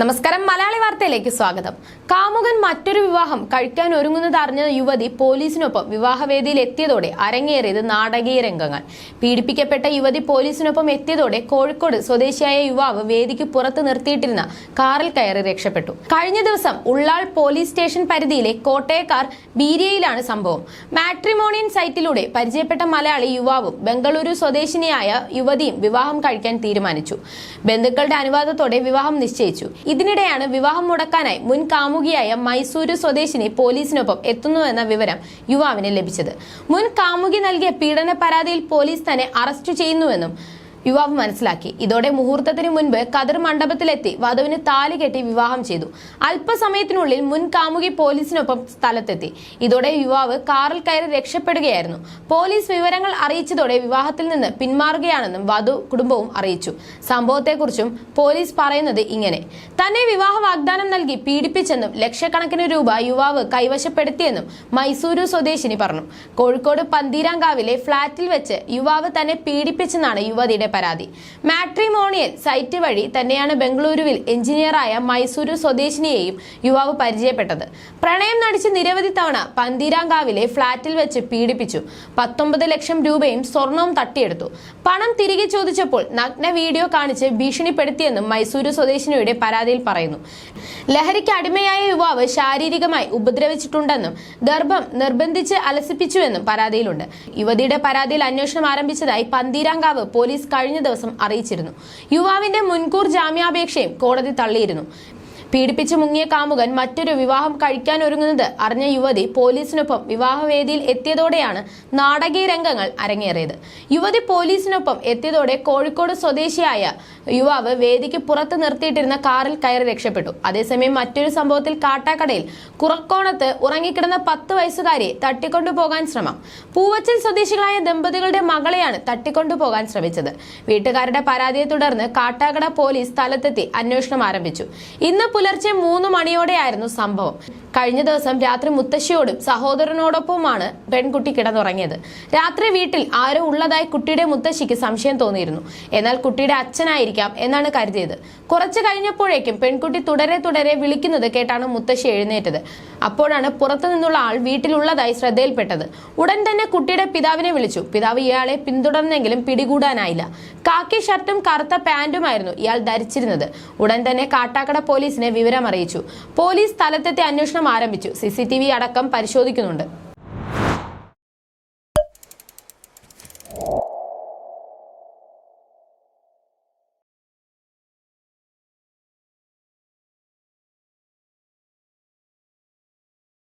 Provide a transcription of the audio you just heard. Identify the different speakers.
Speaker 1: നമസ്കാരം മലയാളി വാർത്തയിലേക്ക് സ്വാഗതം. കാമുകൻ മറ്റൊരു വിവാഹം കഴിക്കാൻ ഒരുങ്ങുന്നത് അറിഞ്ഞ യുവതി പോലീസിനൊപ്പം വിവാഹവേദിയിൽ എത്തിയതോടെ അരങ്ങേറിയത് നാടകീയ രംഗങ്ങൾ. പീഡിപ്പിക്കപ്പെട്ട യുവതി പോലീസിനൊപ്പം എത്തിയതോടെ കോഴിക്കോട് സ്വദേശിയായ യുവാവ് വേദിക്ക് പുറത്ത് നിർത്തിയിട്ടിരുന്ന കാറിൽ കയറി രക്ഷപ്പെട്ടു. കഴിഞ്ഞ ദിവസം ഉള്ളാൾ പോലീസ് സ്റ്റേഷൻ പരിധിയിലെ കോട്ടയക്കാർ ബീരിയയിലാണ് സംഭവം. മാട്രിമോണിയൻ സൈറ്റിലൂടെ പരിചയപ്പെട്ട മലയാളി യുവാവും ബംഗളൂരു സ്വദേശിനിയായ യുവതിയും വിവാഹം കഴിക്കാൻ തീരുമാനിച്ചു. ബന്ധുക്കളുടെ അനുവാദത്തോടെ വിവാഹം നിശ്ചയിച്ചു. ഇതിനിടെയാണ് വിവാഹം മുടക്കാനായി മുൻ കാമുകിയായ മൈസൂരു സ്വദേശിനി പോലീസിനൊപ്പം എത്തുന്നുവെന്ന വിവരം യുവാവിന് ലഭിച്ചത്. മുൻ കാമുകി നൽകിയ പീഡന പരാതിയിൽ പോലീസ് തന്നെ അറസ്റ്റ് ചെയ്യുന്നുവെന്നും യുവാവ് മനസ്സിലാക്കി. ഇതോടെ മുഹൂർത്തത്തിന് മുൻപ് കതിർ മണ്ഡപത്തിലെത്തി വധുവിന് താലി കെട്ടി വിവാഹം ചെയ്തു. അല്പസമയത്തിനുള്ളിൽ മുൻ കാമുകി പോലീസിനൊപ്പം സ്ഥലത്തെത്തി. ഇതോടെ യുവാവ് കാറിൽ കയറി രക്ഷപ്പെടുകയായിരുന്നു. പോലീസ് വിവരങ്ങൾ അറിയിച്ചതോടെ വിവാഹത്തിൽ നിന്ന് പിന്മാറുകയാണെന്നും വധു കുടുംബവും അറിയിച്ചു. സംഭവത്തെക്കുറിച്ചും പോലീസ് പറയുന്നത് ഇങ്ങനെ. തന്നെ വിവാഹ വാഗ്ദാനം നൽകി പീഡിപ്പിച്ചെന്നും ലക്ഷക്കണക്കിന് രൂപ യുവാവ് കൈവശപ്പെടുത്തിയെന്നും മൈസൂരു സ്വദേശിനി പറഞ്ഞു. കോഴിക്കോട് പന്തീരാങ്കാവിലെ ഫ്ളാറ്റിൽ വെച്ച് യുവാവ് തന്നെ പീഡിപ്പിച്ചെന്നാണ് യുവതിയുടെ പരാതി. മാട്രിമോണിയൽ സൈറ്റ് വഴി തന്നെയാണ് ബംഗളൂരുവിൽ എഞ്ചിനീയറായ മൈസൂരു സ്വദേശിനിയെയും യുവാവ് പരിചയപ്പെട്ടത്. പ്രണയം നടിച്ച് നിരവധി തവണ പന്തീരാങ്കാവിലെ ഫ്ളാറ്റിൽ വെച്ച് പീഡിപ്പിച്ചു. പത്തൊമ്പത് ലക്ഷം രൂപയും സ്വർണവും തട്ടിയെടുത്തു. പണം തിരികെ ചോദിച്ചപ്പോൾ നഗ്ന വീഡിയോ കാണിച്ച് ഭീഷണിപ്പെടുത്തിയെന്നും മൈസൂരു സ്വദേശിനിയുടെ പരാതിയിൽ പറയുന്നു. ലഹരിക്ക് അടിമയായ യുവാവ് ശാരീരികമായി ഉപദ്രവിച്ചിട്ടുണ്ടെന്നും ഗർഭം നിർബന്ധിച്ച് അലസിപ്പിച്ചുവെന്നും പരാതിയിലുണ്ട്. യുവതിയുടെ പരാതിയിൽ അന്വേഷണം ആരംഭിച്ചതായി പന്തീരാങ്കാവ് പോലീസ് കഴിഞ്ഞ ദിവസം അറിയിച്ചിരുന്നു. യുവാവിന്റെ മുൻകൂർ ജാമ്യാപേക്ഷയും കോടതി തള്ളിയിരുന്നു. പീഡിപ്പിച്ച് മുങ്ങിയ കാമുകൻ മറ്റൊരു വിവാഹം കഴിക്കാൻ ഒരുങ്ങുന്നത് അറിഞ്ഞ യുവതി പോലീസിനൊപ്പം വിവാഹവേദിയിൽ എത്തിയതോടെയാണ് നാടകീയ രംഗങ്ങൾ അരങ്ങേറിയത്. യുവതി പോലീസിനൊപ്പം എത്തിയതോടെ കോഴിക്കോട് സ്വദേശിയായ യുവാവ് വേദിക്ക് പുറത്ത് നിർത്തിയിട്ടിരുന്ന കാറിൽ കയറി രക്ഷപ്പെട്ടു. അതേസമയം മറ്റൊരു സംഭവത്തിൽ കാട്ടാക്കടയിൽ കുറക്കോണത്ത് ഉറങ്ങിക്കിടന്ന പത്ത് വയസ്സുകാരിയെ തട്ടിക്കൊണ്ടുപോകാൻ ശ്രമം. പൂവച്ചൽ സ്വദേശികളായ ദമ്പതികളുടെ മകളെയാണ് തട്ടിക്കൊണ്ടുപോകാൻ ശ്രമിച്ചത്. വീട്ടുകാരുടെ പരാതിയെ തുടർന്ന് കാട്ടാക്കട പോലീസ് സ്ഥലത്തെത്തി അന്വേഷണം ആരംഭിച്ചു. ഇന്ന് പുലർച്ചെ മൂന്ന് മണിയോടെയായിരുന്നു സംഭവം. കഴിഞ്ഞ ദിവസം രാത്രി മുത്തശ്ശിയോടും സഹോദരനോടൊപ്പമാണ് പെൺകുട്ടി കിടന്നുറങ്ങിയത്. രാത്രി വീട്ടിൽ ആരോ ഉള്ളതായി കുട്ടിയുടെ മുത്തശ്ശിക്ക് സംശയം തോന്നിയിരുന്നു. എന്നാൽ കുട്ടിയുടെ അച്ഛനായിരിക്കാം എന്നാണ് കരുതിയത്. കുറച്ചു കഴിഞ്ഞപ്പോഴേക്കും പെൺകുട്ടി തുടരെ തുടരെ വിളിക്കുന്നത് കേട്ടാണ് മുത്തശ്ശി എഴുന്നേറ്റത്. അപ്പോഴാണ് പുറത്തു നിന്നുള്ള ആൾ വീട്ടിലുള്ളതായി ശ്രദ്ധയിൽപ്പെട്ടത്. ഉടൻ തന്നെ കുട്ടിയുടെ പിതാവിനെ വിളിച്ചു. പിതാവ് ഇയാളെ പിന്തുടർന്നെങ്കിലും പിടികൂടാനായില്ല. കാക്കി ഷർട്ടും കറുത്ത പാന്റുമായിരുന്നു ഇയാൾ ധരിച്ചിരുന്നത്. ഉടൻ തന്നെ കാട്ടാക്കട പോലീസിനെ വിവരം അറിയിച്ചു പോലീസ് സ്ഥലത്തെത്തി അന്വേഷണം ആരംഭിച്ചു. സിസിടിവി അടക്കം പരിശോധിക്കുന്നുണ്ട്.